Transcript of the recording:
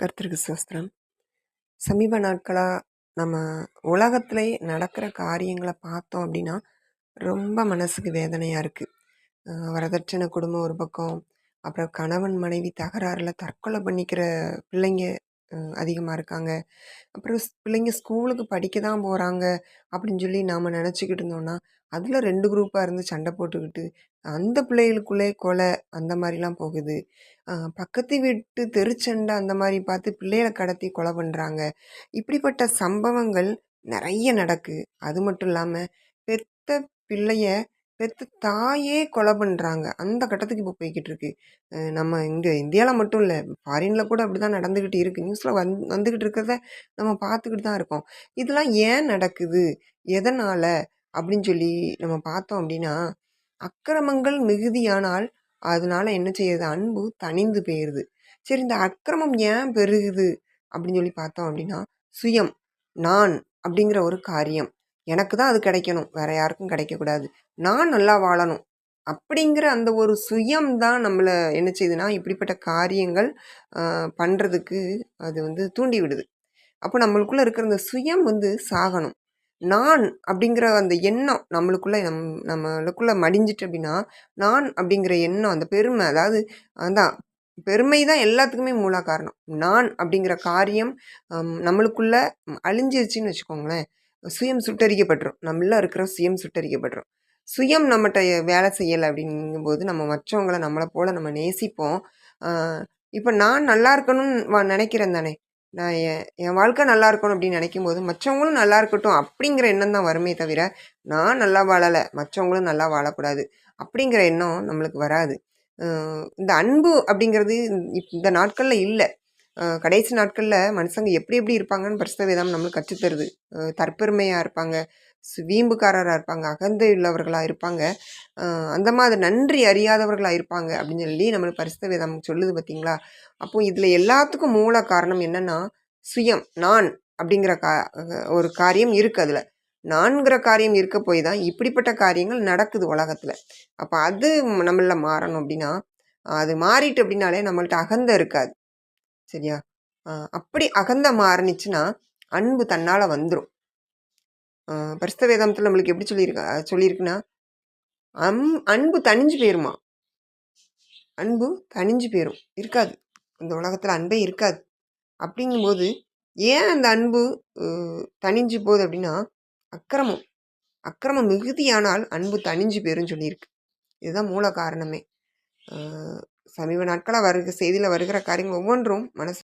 கர்த்தருக்கு ஸ்தோத்திரம். சமீப நாட்களாக நம்ம உலகத்திலே நடக்கிற காரியங்களை பார்த்தோம் அப்படின்னா, ரொம்ப மனசுக்கு வேதனையாக இருக்குது வரதட்சணை குடும்பம் ஒரு பக்கம், அப்புறம் கணவன், மனைவி தகராறில் தற்கொலை பண்ணிக்கிற பிள்ளைங்க அதிகமாக இருக்காங்க. அப்புறம் ஸ் பிள்ளைங்க ஸ்கூலுக்கு படிக்க தான் போகிறாங்க அப்படின்னு சொல்லி நாம் நினச்சிக்கிட்டு இருந்தோம்னா, அதில் ரெண்டு குரூப்பாக இருந்து சண்டை போட்டுக்கிட்டு, அந்த பிள்ளைகளுக்குள்ளே கொலை அந்த மாதிரிலாம் போகுது. பக்கத்து வீட்டு தெருச்சண்டை அந்த மாதிரி பார்த்து பிள்ளைகளை கடத்தி கொலை பண்ணுறாங்க இப்படிப்பட்ட சம்பவங்கள் நிறைய நடக்கு. அது மட்டும் இல்லாமல் பெத்த பிள்ளைய பெற்று தாயே கொலை பண்ணுறாங்க அந்த கட்டத்துக்கு இப்போ போய்கிட்டு இருக்கு. நம்ம இங்கே இந்தியாவில் மட்டும் இல்லை ஃபாரின்ல கூட அப்படிதான் நடந்துக்கிட்டு இருக்குது நியூஸில் வந் வந்துக்கிட்டு இருக்கிறத நம்ம பார்த்துக்கிட்டு தான் இருக்கோம். இதெல்லாம் ஏன் நடக்குது? எதனால் அப்படின்னு சொல்லி நம்ம பார்த்தோம் அப்படின்னா, அக்கிரமங்கள் மிகுதியானால், அதனால் என்ன செய்யுது? அன்பு தனிந்து போயிருது. சரி இந்த அக்கிரமம் ஏன் பெருகுது? அப்படின்னு சொல்லி பார்த்தோம் அப்படின்னா, சுயம், நான் அப்படிங்கிற ஒரு காரியம். எனக்கு தான் அது கிடைக்கணும். வேற யாருக்கும் கிடைக்கக்கூடாது. நான் நல்லா வாழணும். அப்படிங்கிற அந்த ஒரு சுயம் தான் நம்மளை என்ன செய்யுதுன்னா, இப்படிப்பட்ட காரியங்கள் பண்ணுறதுக்கு அது வந்து தூண்டி விடுது. அப்போ நம்மளுக்குள்ளே இருக்கிற அந்த சுயம் வந்து சாகணும். நான் அப்படிங்கிற அந்த எண்ணம் நம்மளுக்குள்ளே நம் நம்மளுக்குள்ளே மடிஞ்சிட்டு அப்படின்னா, நான் அப்படிங்கிற எண்ணம், அந்த பெருமை அதாவது அதான் பெருமை தான் எல்லாத்துக்குமே மூல காரணம். நான் அப்படிங்கிற காரியம் நம்மளுக்குள்ளே அழிஞ்சிருச்சின்னு வச்சுக்கோங்களேன், சுயம் சுட்டரிக்கப்பட்டுரும். நம்மள இருக்கிற சுயம் சுட்டரிக்கப்பட்டுரும். சுயம் நம்மகிட்ட வேலை செய்யலை அப்படிங்கும்போது, நம்ம மற்றவங்கள நம்மளை போல் நம்ம நேசிப்போம். இப்போ நான் நல்லா இருக்கணும்னு நினைக்கிறேன் தானே! நான் என் என் வாழ்க்கை நல்லா இருக்கணும் அப்படின்னு நினைக்கும் போது மற்றவங்களும் நல்லா இருக்கட்டும் அப்படிங்கிற எண்ணம் தான் வருமே தவிர, நான் நல்லா வாழலை மற்றவங்களும் நல்லா வாழக்கூடாது அப்படிங்கிற எண்ணம் நம்மளுக்கு வராது. இந்த அன்பு அப்படிங்கிறது இப் இந்த நாட்களில் இல்லை கடைசி நாட்களில் மனுஷங்க எப்படி எப்படி இருப்பாங்கன்னு பரிசுத்த வேதம் நம்மளுக்கு கற்றுத்தருது தற்பெருமையாக இருப்பாங்க, வீம்புக்காரராக இருப்பாங்க, அகந்த உள்ளவர்களாக இருப்பாங்க. அந்த மாதிரி நன்றி அறியாதவர்களாக இருப்பாங்க அப்படின்னு சொல்லி நம்மளுக்கு பரிசுத்த வேதம் சொல்லுது பார்த்தீங்களா? அப்போ இதில் எல்லாத்துக்கும் மூல காரணம் என்னன்னா, சுயம், நான் அப்படிங்கிற கா ஒரு காரியம் இருக்குது அதில் நான்கிற காரியம் இருக்க போய் தான் இப்படிப்பட்ட காரியங்கள் நடக்குது உலகத்தில் அப்போ அது நம்மள மாறணும் அப்படின்னா, அது மாறிட்டு அப்படின்னாலே நம்மள்ட்ட அகந்த இருக்காது. சரியா? அப்படி அகந்தம் மாறுனுச்சுன்னா, அன்பு தன்னால் வந்துடும் பரிசுத்த வேதாகமத்துல நம்மளுக்கு எப்படி சொல்லியிருக்கா சொல்லியிருக்குன்னா, அம் அன்பு தனிஞ்சு போயிருமா அன்பு தனிஞ்சு போயிரும். இருக்காது. இந்த உலகத்தில் அன்பே இருக்காது. அப்படிங்கும்போது, ஏன் அந்த அன்பு தனிஞ்சு போகுது அப்படின்னா, அக்கிரமம். அக்கிரமம் மிகுதியானால் அன்பு தனிஞ்சு போயிரும்னு சொல்லியிருக்கு. இதுதான் மூல காரணமே. சமீப நாட்களாக வருக செய்தியில் வருகிற காரியங்கள் ஒவ்வொன்றும் மனசு